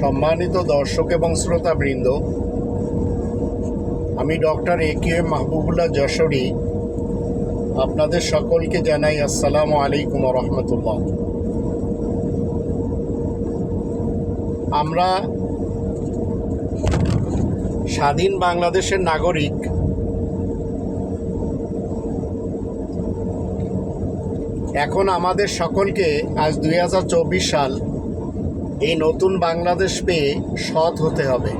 সম্মানিত দর্শক এবং শ্রোতাবৃন্দ, আমি ডক্টর এ কে মাহবুবুল্লাহ যশোরী। আপনাদের সকলকে জানাই আসসালামু আলাইকুম রহমতুল্লাহ। আমরা স্বাধীন বাংলাদেশের নাগরিক এখন আমাদের সকলকে আজ দু হাজার চব্বিশ সাল এই নতুন বাংলাদেশ পেয়ে সৎ হতে হবে।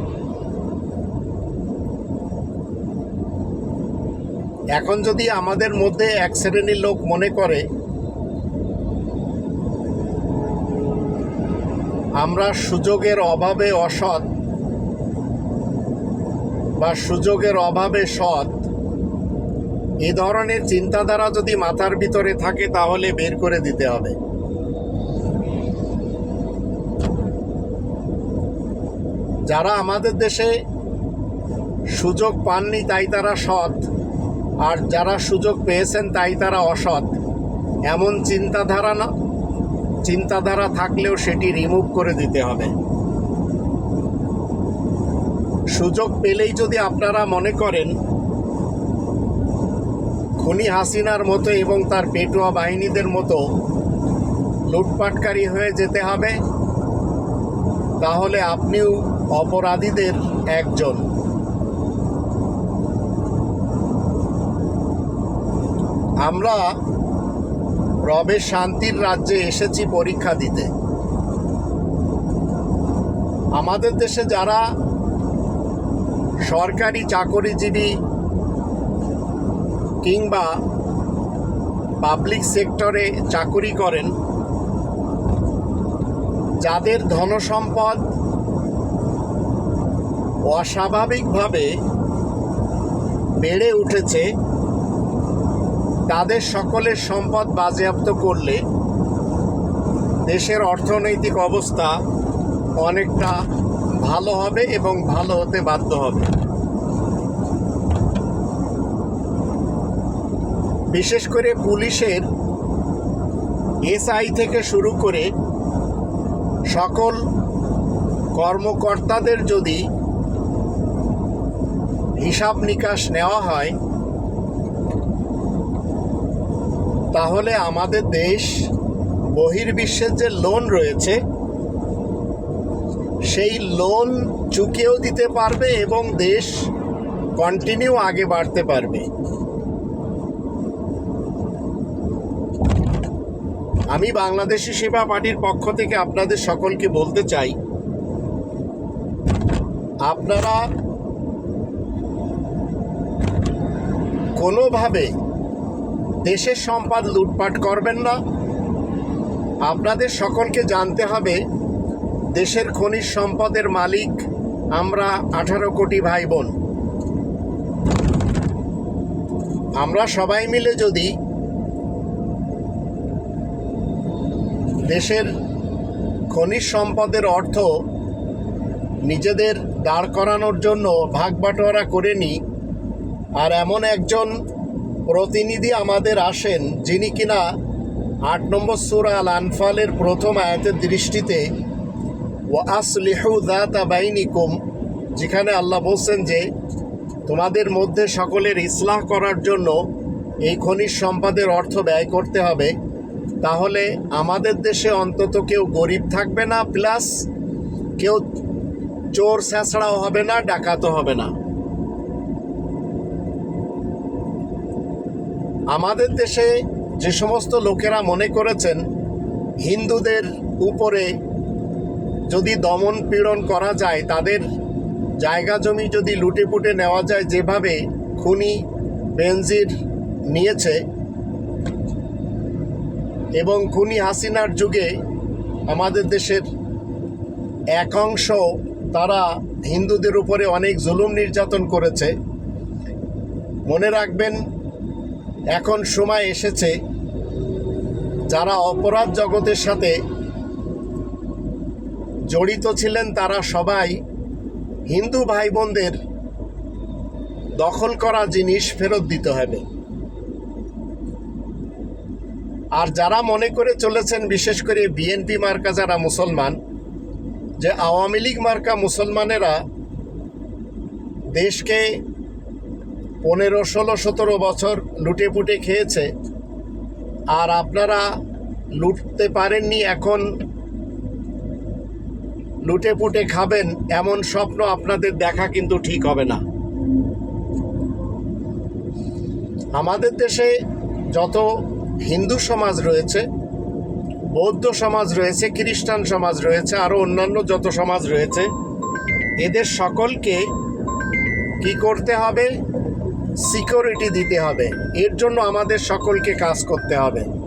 এখন যদি আমাদের মধ্যে এক শ্রেণির লোক মনে করে, আমরা সুযোগের অভাবে অসৎ বা সুযোগের অভাবে সৎ এ ধরনের চিন্তাধারা যদি মাথার ভিতরে থাকে, তাহলে বের করে দিতে হবে। যারা আমাদের দেশে সুযোগ পাননি, তাই তারা সৎ। আর যারা সুযোগ পেয়েছেন, তাই তারা অসৎ। এমন চিন্তাধারা না, চিন্তাধারা থাকলেও সেটি রিমুভ করে দিতে হবে। সুযোগ পেলেই যদি আপনারা মনে করেন খুনি হাসিনার মতো এবং তার পেটুয়া বাহিনীদের মতো লুটপাটকারী হয়ে যেতে হবে, তাহলে আপনিও অপরাধীদের একজন। আমরা রবের শান্তির রাজ্যে এসেছি পরীক্ষা দিতে। আমাদের দেশে যারা সরকারি চাকরিজীবী কিংবা পাবলিক সেক্টরে চাকুরি করেন, যাদের ধনসম্পদ অস্বাভাবিকভাবে বেড়ে উঠেছে, তাদের সকলের সম্পদ বাজেয়াপ্ত করলে দেশের অর্থনৈতিক অবস্থা অনেকটা ভালো হবে এবং ভালো হতে বাধ্য হবে। বিশেষ করে পুলিশের এসআই থেকে শুরু করে সকল কর্মকর্তাদের যদি হিসাব নিকাশ নেওয়া হয়, তাহলে আমাদের দেশ বহির্বিশ্বের যে লোন রয়েছে, সেই লোন চুকিয়েও দিতে পারবে এবং দেশ কন্টিনিউ আগে বাড়তে পারবে। আমি বাংলাদেশি সেবা পার্টির পক্ষ থেকে আপনাদের সকলকে বলতে চাই, আপনারা কোনোভাবে দেশের সম্পদ লুটপাট করবেন না। আপনাদের সকলকে জানতে হবে, দেশের খনিজ সম্পদের মালিক আমরা আঠারো কোটি ভাই বোন। আমরা সবাই মিলে যদি দেশের খনিজ সম্পদের অর্থ নিজেদের দাঁড় করানোর জন্য ভাগ বাটোয়ারা করে নিই। আর এমন একজন প্রতিনিধি আমাদের আসেন, যিনি কিনা আট নম্বর সুরা আল আনফালের প্রথম আয়াতের দৃষ্টিতে ও আসলিহু দাতা বাইনিকুম যেখানে আল্লাহ বলছেন যে, তোমাদের মধ্যে সকলের ইসলাহ করার জন্য এই খনিজ সম্পদের অর্থ ব্যয় করতে হবে। তাহলে আমাদের দেশে অন্তত কেউ গরিব থাকবে না প্লাস কেউ চোর স্যাঁচড়াও হবে না, ডাকাতও হবে না। আমাদের দেশে যে সমস্ত লোকেরা মনে করেছেন, হিন্দুদের উপরে যদি দমন পীড়ন করা যায়, তাদের জায়গা জমি যদি লুটেপুটে নেওয়া যায়, যেভাবে খুনি, বেনজির নিয়েছে এবং খুনি হাসিনার যুগে আমাদের দেশের এক অংশ তারা হিন্দুদের উপরে অনেক জুলুম নির্যাতন করেছে। মনে রাখবেন, এখন সময় এসেছে যারা অপরাধ জগতের সাথে জড়িত ছিলেন তারা সবাই হিন্দু ভাই বোনদের দখল করা জিনিস ফেরত দিতে হবে। আর যারা মনে করে চলেছেন, বিশেষ করে বিএনপি মার্কা যারা মুসলমান, যে আওয়ামী লীগ মার্কা মুসলমানেরা দেশকে পনেরো, ষোলো, সতেরো বছর লুটে পুটে খেয়েছে, আর আপনারা লুটতে পারেননি, এখন লুটে পুটে খাবেন, এমন স্বপ্ন আপনাদের দেখা কিন্তু ঠিক হবে না। আমাদের দেশে যত হিন্দু সমাজ রয়েছে, বৌদ্ধ সমাজ রয়েছে, খ্রিস্টান সমাজ রয়েছে, আরও অন্যান্য যত সমাজ রয়েছে, এদের সকলকে কি করতে হবে? সিকিউরিটি দিতে হবে। এর জন্য আমাদের সকলকে কাজ করতে হবে।